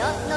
여